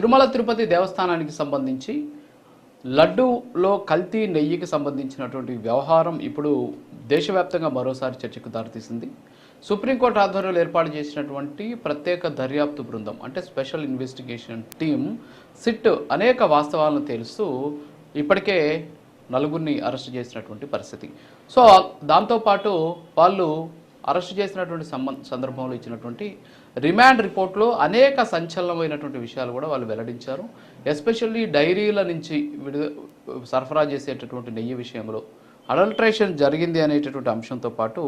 తిరుమల తిరుపతి దేవస్థానానికి సంబంధించి లడ్డూలో కల్తీ నెయ్యికి సంబంధించినటువంటి వ్యవహారం ఇప్పుడు దేశవ్యాప్తంగా మరోసారి చర్చకు దారితీసింది. సుప్రీంకోర్టు ఆధ్వర్యంలో ఏర్పాటు చేసినటువంటి ప్రత్యేక దర్యాప్తు బృందం అంటే స్పెషల్ ఇన్వెస్టిగేషన్ టీం సిట్ అనేక వాస్తవాలను తెలుస్తూ ఇప్పటికే నలుగురిని అరెస్ట్ చేసినటువంటి పరిస్థితి. సో దాంతోపాటు వాళ్ళు అరెస్ట్ చేసినటువంటి సంబంధ సందర్భంలో ఇచ్చినటువంటి రిమాండ్ రిపోర్ట్లో అనేక సంచలనమైనటువంటి విషయాలు కూడా వాళ్ళు వెల్లడించారు. ఎస్పెషల్లీ డైరీల నుంచి విడుదల సరఫరా చేసేటటువంటి నెయ్యి విషయంలో అడల్ట్రేషన్ జరిగింది అనేటటువంటి అంశంతో పాటు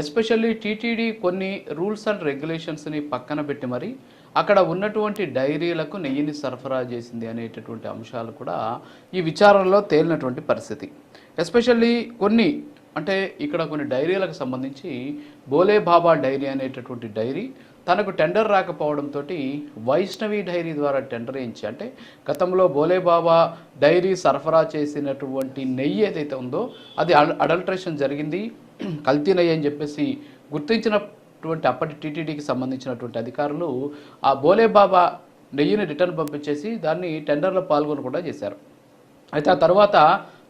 ఎస్పెషల్లీ టీటీడీ కొన్ని రూల్స్ అండ్ రెగ్యులేషన్స్ని పక్కన పెట్టి మరి అక్కడ ఉన్నటువంటి డైరీలకు నెయ్యిని సరఫరా చేసింది అనేటటువంటి అంశాలు కూడా ఈ విచారణలో తేలినటువంటి పరిస్థితి. ఎస్పెషల్లీ కొన్ని అంటే ఇక్కడ కొన్ని డైరీలకు సంబంధించి బోలే బాబా డైరీ అనేటటువంటి డైరీ తనకు టెండర్ రాకపోవడంతో వైష్ణవి డైరీ ద్వారా టెండర్ ఇచ్చి అంటే గతంలో బోలేబాబా డైరీ సరఫరా చేసినటువంటి నెయ్యి ఏదైతే ఉందో అది అడ- అడల్ట్రేషన్ జరిగింది కల్తీ నెయ్యి అని చెప్పేసి గుర్తించినటువంటి అప్పటి టీటీడీకి సంబంధించినటువంటి అధికారులు ఆ బోలేబాబా నెయ్యిని రిటర్న్ పంపించేసి దాన్ని టెండర్లో పాల్గొనకుండా చేశారు. అయితే ఆ తర్వాత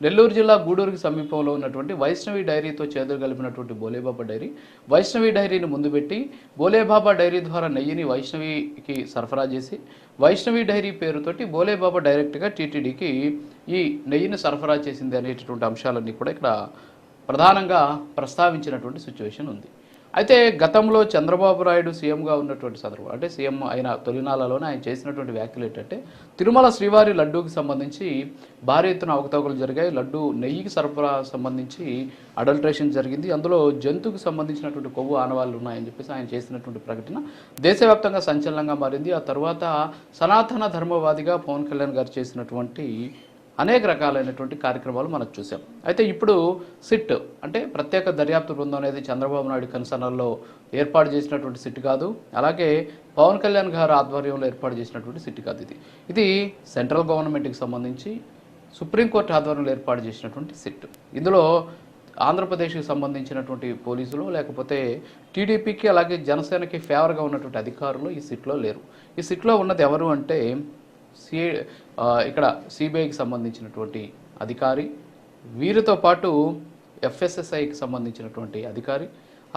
నెల్లూరు జిల్లా గూడూరుకి సమీపంలో ఉన్నటువంటి వైష్ణవి డైరీతో చేతులు కలిపినటువంటి బోలేబాబా డైరీ. వైష్ణవి డైరీని ముందు పెట్టి బోలేబాబా డైరీ ద్వారా నెయ్యిని వైష్ణవికి సరఫరా చేసి వైష్ణవి డైరీ పేరుతోటి బోలేబాబా డైరెక్ట్గా టీటీడీకి ఈ నెయ్యిని సరఫరా చేసింది అనేటటువంటి అంశాలన్నీ కూడా ఇక్కడ ప్రధానంగా ప్రస్తావించినటువంటి సిచ్యువేషన్ ఉంది. అయితే గతంలో చంద్రబాబు నాయుడు సీఎంగా ఉన్నటువంటి సందర్భం అంటే సీఎం అయిన తొలినాలలోనే ఆయన చేసినటువంటి వ్యాఖ్యలు ఏంటంటే తిరుమల శ్రీవారి లడ్డూకి సంబంధించి భారీ ఎత్తున అవకతవకలు జరిగాయి. లడ్డు నెయ్యికి సరఫరా సంబంధించి అడల్ట్రేషన్ జరిగింది. అందులో జంతువుకి సంబంధించినటువంటి కొవ్వు ఆనవాళ్ళు ఉన్నాయని చెప్పేసి ఆయన చేసినటువంటి ప్రకటన దేశవ్యాప్తంగా సంచలనంగా మారింది. ఆ తర్వాత సనాతన ధర్మవాదిగా పవన్ కళ్యాణ్ గారు చేసినటువంటి అనేక రకాలైనటువంటి కార్యక్రమాలు మనం చూసాం అయితే ఇప్పుడు సిట్ అంటే ప్రత్యేక దర్యాప్తు బృందం అనేది చంద్రబాబు నాయుడు కన్సర్నల్లో ఏర్పాటు చేసినటువంటి సిట్ కాదు. అలాగే పవన్ కళ్యాణ్ గారు ఆధ్వర్యంలో ఏర్పాటు చేసినటువంటి సిట్ కాదు ఇది. ఇది సెంట్రల్ గవర్నమెంట్కి సంబంధించి సుప్రీంకోర్టు ఆధ్వర్యంలో ఏర్పాటు చేసినటువంటి సిట్. ఇందులో ఆంధ్రప్రదేశ్కి సంబంధించినటువంటి పోలీసులు లేకపోతే టీడీపీకి అలాగే జనసేనకి ఫేవర్గా ఉన్నటువంటి అధికారులు ఈ సిట్లో లేరు. ఈ సిట్లో ఉన్నది ఎవరు అంటే సి ఇక్కడ సిబిఐకి సంబంధించినటువంటి అధికారి వీరితో పాటు ఎఫ్ఎస్ఎస్ఐకి సంబంధించినటువంటి అధికారి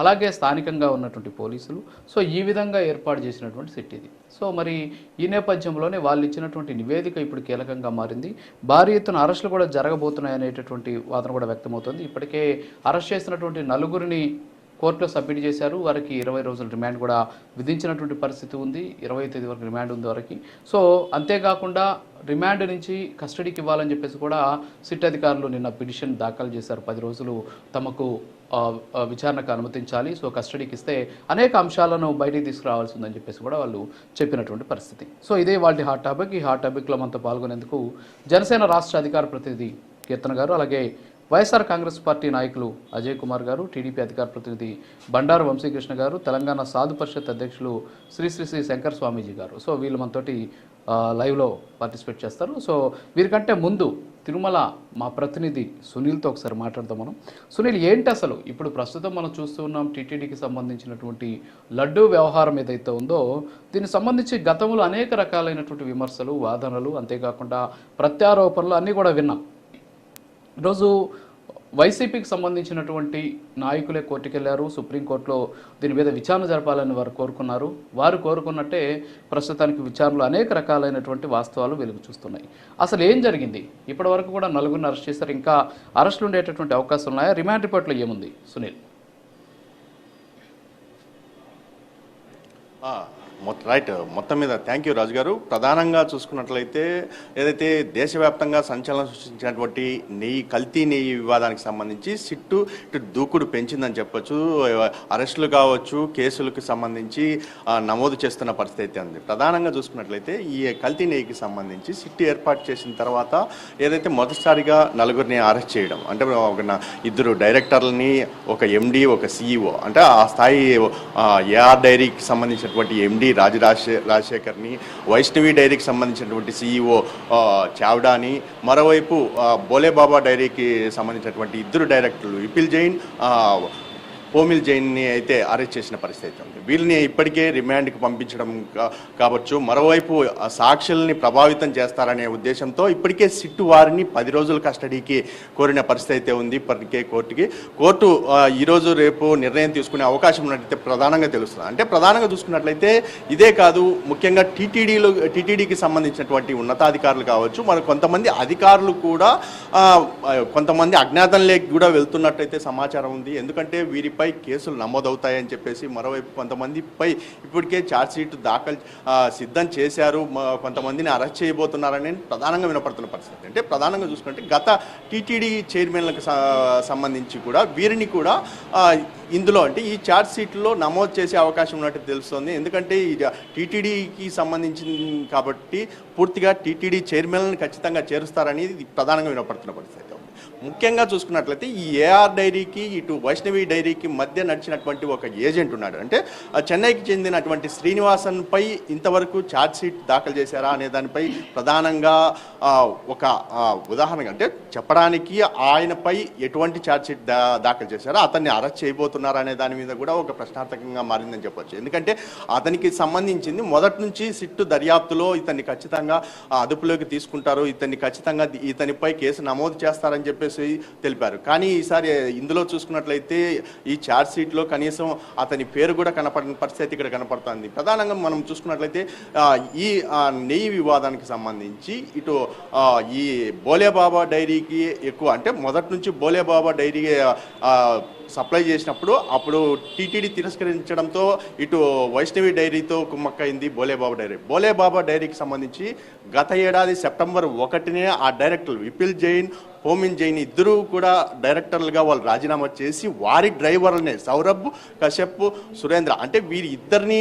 అలాగే స్థానికంగా ఉన్నటువంటి పోలీసులు. సో ఈ విధంగా ఏర్పాటు చేసినటువంటి సిట్ ఇది. సో మరి ఈ నేపథ్యంలోనే వాళ్ళు ఇచ్చినటువంటి నివేదిక ఇప్పుడు కీలకంగా మారింది. భారీ ఎత్తున అరెస్టులు కూడా జరగబోతున్నాయి అనేటటువంటి వాదన కూడా వ్యక్తమవుతుంది. ఇప్పటికే అరెస్ట్ చేసినటువంటి నలుగురిని కోర్టులో సబ్మిట్ చేశారు. వారికి ఇరవై రోజుల రిమాండ్ కూడా విధించినటువంటి పరిస్థితి ఉంది. ఇరవై తేదీ వరకు రిమాండ్ ఉంది వారికి. సో అంతేకాకుండా రిమాండ్ నుంచి కస్టడీకి ఇవ్వాలని చెప్పేసి కూడా సిట్ అధికారులు నిన్న పిటిషన్ దాఖలు చేశారు. పది రోజులు తమకు విచారణకు అనుమతించాలి. సో కస్టడీకి ఇస్తే అనేక అంశాలను బయటికి తీసుకురావాల్సి ఉందని చెప్పేసి కూడా వాళ్ళు చెప్పినటువంటి పరిస్థితి. సో ఇదే వాళ్ళ హాట్ టాపిక్. ఈ హాట్ టాపిక్లో మనతో పాల్గొనేందుకు జనసేన రాష్ట్ర అధికార ప్రతినిధి కీర్తన గారు అలాగే వైఎస్ఆర్ కాంగ్రెస్ పార్టీ నాయకులు అజయ్ కుమార్ గారు టీడీపీ అధికార ప్రతినిధి బండారు వంశీకృష్ణ గారు తెలంగాణ సాధు పరిషత్ అధ్యక్షులు శ్రీ శ్రీ శ్రీ శంకర్ స్వామీజీ గారు. సో వీళ్ళు మనతోటి లైవ్లో పార్టిసిపేట్ చేస్తారు. సో వీరికంటే ముందు తిరుమల మా ప్రతినిధి సునీల్తో ఒకసారి మాట్లాడదాం మనం. సునీల్ ఏంటి అసలు? ఇప్పుడు ప్రస్తుతం మనం చూస్తూ ఉన్నాం టీటీడీకి సంబంధించినటువంటి లడ్డూ వ్యవహారం ఏదైతే ఉందో దీనికి సంబంధించి గతంలో అనేక రకాలైనటువంటి విమర్శలు వాదనలు అంతేకాకుండా ప్రత్యారోపణలు అన్నీ కూడా విన్నాం. ఈరోజు వైసీపీకి సంబంధించినటువంటి నాయకులే కోర్టుకెళ్ళారు సుప్రీంకోర్టులో దీని మీద విచారణ జరపాలని వారు కోరుకున్నారు. వారు కోరుకున్నట్టే ప్రస్తుతానికి విచారణలో అనేక రకాలైనటువంటి వాస్తవాలు వెలుగు చూస్తున్నాయి. అసలు ఏం జరిగింది? ఇప్పటి వరకు కూడా నలుగురిని అరెస్ట్ చేశారు. ఇంకా అరెస్టులు ఉండేటటువంటి అవకాశం ఉన్నాయా? రిమాండ్ రిపోర్ట్లో ఏముంది? సునీల్. రైట్ మొత్తం మీద థ్యాంక్ యూ రాజు గారు. ప్రధానంగా చూసుకున్నట్లయితే ఏదైతే దేశవ్యాప్తంగా సంచలనం సృష్టించినటువంటి నెయ్యి కల్తీ నెయ్యి వివాదానికి సంబంధించి సిట్టు ఇటు దూకుడు పెంచిందని చెప్పొచ్చు. అరెస్టులు కావచ్చు కేసులకు సంబంధించి నమోదు చేస్తున్న పరిస్థితి అయితే ఉంది. ప్రధానంగా చూసుకున్నట్లయితే ఈ కల్తీ నెయ్యికి సంబంధించి సిట్టు ఏర్పాటు చేసిన తర్వాత ఏదైతే మొదటిసారిగా నలుగురిని అరెస్ట్ చేయడం అంటే ఒక ఇద్దరు డైరెక్టర్లని ఒక ఎండి ఒక సీఈఓ అంటే ఆ స్థాయి ఏఆర్ డైరీకి సంబంధించినటువంటి ఎండి రాజు రాజశేఖర్ని వైష్ణవి డైరీకి సంబంధించినటువంటి సీఈఓ చావ్డాని మరోవైపు బోలేబాబా డైరీకి సంబంధించినటువంటి ఇద్దరు డైరెక్టర్లు విపిల్ జైన్ ఓమిల్ జైన్ని అయితే అరెస్ట్ చేసిన పరిస్థితి అయితే ఉంది. వీళ్ళని ఇప్పటికే రిమాండ్కి పంపించడం కా- కావచ్చు. మరోవైపు సాక్షుల్ని ప్రభావితం చేస్తారనే ఉద్దేశంతో ఇప్పటికే సిట్టు వారిని పది రోజుల కస్టడీకి కోరిన పరిస్థితి అయితే ఉంది ఇప్పటికే కోర్టుకి. కోర్టు ఈరోజు రేపు నిర్ణయం తీసుకునే అవకాశం ఉన్నట్టయితే ప్రధానంగా తెలుస్తుంది. అంటే ప్రధానంగా చూసుకున్నట్లయితే ఇదే కాదు ముఖ్యంగా టీటీడీలో టీటీడీకి సంబంధించినటువంటి ఉన్నతాధికారులు కావచ్చు మరి కొంతమంది అధికారులు కూడా కొంతమంది అజ్ఞాతంలోకి కూడా వెళ్తున్నట్టయితే సమాచారం ఉంది. ఎందుకంటే వీరి వీరిపై కేసులు నమోదవుతాయని చెప్పేసి మరోవైపు కొంతమందిపై ఇప్పటికే ఛార్జ్షీట్ దాఖలు సిద్ధం చేశారు. కొంతమందిని అరెస్ట్ చేయబోతున్నారని ప్రధానంగా వినపడుతున్న పరిస్థితి. అంటే ప్రధానంగా చూసుకుంటే గత టీటీడీ చైర్మన్లకు సంబంధించి కూడా వీరిని కూడా ఇందులో అంటే ఈ ఛార్జ్ షీట్లో నమోదు చేసే అవకాశం ఉన్నట్టు తెలుస్తుంది. ఎందుకంటే ఈ టీటీడీకి సంబంధించింది కాబట్టి పూర్తిగా టీటీడీ చైర్మన్లను ఖచ్చితంగా చేరుస్తారని ప్రధానంగా వినపడుతున్న పరిస్థితి. ముఖ్యంగా చూసుకున్నట్లయితే ఈ ఏఆర్ డైరీకి ఇటు వైష్ణవి డైరీకి మధ్య నడిచినటువంటి ఒక ఏజెంట్ ఉన్నాడు. అంటే చెన్నైకి చెందినటువంటి శ్రీనివాసన్ పై ఇంతవరకు ఛార్జ్ షీట్ దాఖలు చేశారా అనే దానిపై ప్రధానంగా ఒక ఆ, ఉదాహరణగా అంటే చెప్పడానికి ఆయనపై ఎటువంటి ఛార్జ్ షీట్ దా దాఖలు చేశారో అతన్ని అరెస్ట్ చేయబోతున్నారా అనే దాని మీద కూడా ఒక ప్రశ్నార్థకంగా మారిందని చెప్పొచ్చు. ఎందుకంటే అతనికి సంబంధించింది మొదటి నుంచి సిట్టు దర్యాప్తులో ఇతన్ని ఖచ్చితంగా అదుపులోకి తీసుకుంటారు. ఇతన్ని ఖచ్చితంగా ఇతనిపై కేసు నమోదు చేస్తారని చెప్పేసి తెలిపారు. కానీ ఈసారి ఇందులో చూసుకున్నట్లయితే ఈ ఛార్జ్ షీట్లో కనీసం అతని పేరు కూడా కనపడిన పరిస్థితి ఇక్కడ కనపడుతుంది. ప్రధానంగా మనం చూసుకున్నట్లయితే ఈ నెయ్యి వివాదానికి సంబంధించి ఇటు ఈ బోలేబాబా డైరీకి ఎక్కువ అంటే మొదటి నుంచి బోలేబాబా డైరీ సప్లై చేసినప్పుడు అప్పుడు టీటీడీ తిరస్కరించడంతో ఇటు వైష్ణవి డైరీతో కుమ్మక్కైంది బోలేబాబా డైరీ. బోలేబాబా డైరీకి సంబంధించి గత ఏడాది సెప్టెంబర్ ఒకటినే ఆ డైరెక్టర్ విపిల్ జైన్ హోమిన్ జైన్ ఇద్దరూ కూడా డైరెక్టర్లుగా వాళ్ళు రాజీనామా చేసి వారి డ్రైవర్లనే సౌరభ్ కశ్యప్ సురేంద్ర అంటే వీరి ఇద్దరిని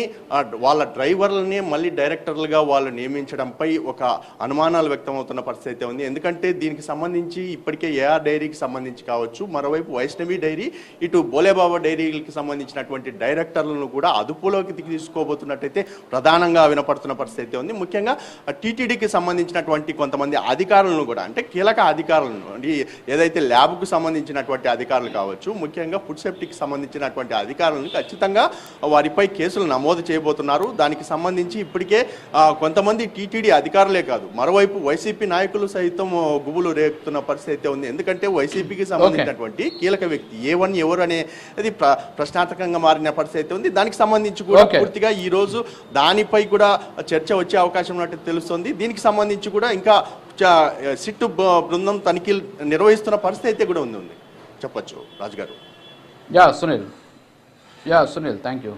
వాళ్ళ డ్రైవర్లనే మళ్ళీ డైరెక్టర్లుగా వాళ్ళు నియమించడంపై ఒక అనుమానాలు వ్యక్తమవుతున్న పరిస్థితి అయితే ఉంది. ఎందుకంటే దీనికి సంబంధించి ఇప్పటికే ఏఆర్ డైరీకి సంబంధించి కావచ్చు. మరోవైపు వైష్ణవి డైరీ ఇటు బోలేబాబా డైరీకి సంబంధించినటువంటి డైరెక్టర్లను కూడా అదుపులోకి తీసుకోబోతున్నట్టయితే ప్రధానంగా వినపడుతున్న పరిస్థితి అయితే ఉంది. ముఖ్యంగా టీటీడీకి సంబంధించినటువంటి కొంతమంది అధికారులను కూడా అంటే కీలక అధికారులను ఏదైతే ల్యాబ్కు సంబంధించినటువంటి అధికారులు కావచ్చు ముఖ్యంగా ఫుడ్ సేఫ్టీకి సంబంధించినటువంటి అధికారులను ఖచ్చితంగా వారిపై కేసులు నమోదు చేయబోతున్నారు. దానికి సంబంధించి ఇప్పటికే కొంతమంది టీటీడీ అధికారులే కాదు మరోవైపు వైసీపీ నాయకులు సైతం గుబులు రేపుతున్న పరిస్థితి అయితే ఉంది. ఎందుకంటే వైసీపీకి సంబంధించినటువంటి కీలక వ్యక్తి ఏ వన్ ఎవరు అనేది ప్ర ప్రశ్నార్థకంగా మారిన పరిస్థితి అయితే ఉంది. దానికి సంబంధించి కూడా. పూర్తిగా ఈ రోజు దానిపై కూడా చర్చ వచ్చే అవకాశం ఉన్నట్టు తెలుస్తుంది. దీనికి సంబంధించి కూడా ఇంకా సిట్టు బృందం తనిఖీలు నిర్వహిస్తున్న పరిస్థితి అయితే కూడా ఉంది. ఉంది చెప్పొచ్చు రాజుగారు. Yeah Sunil. Yeah Sunil thank you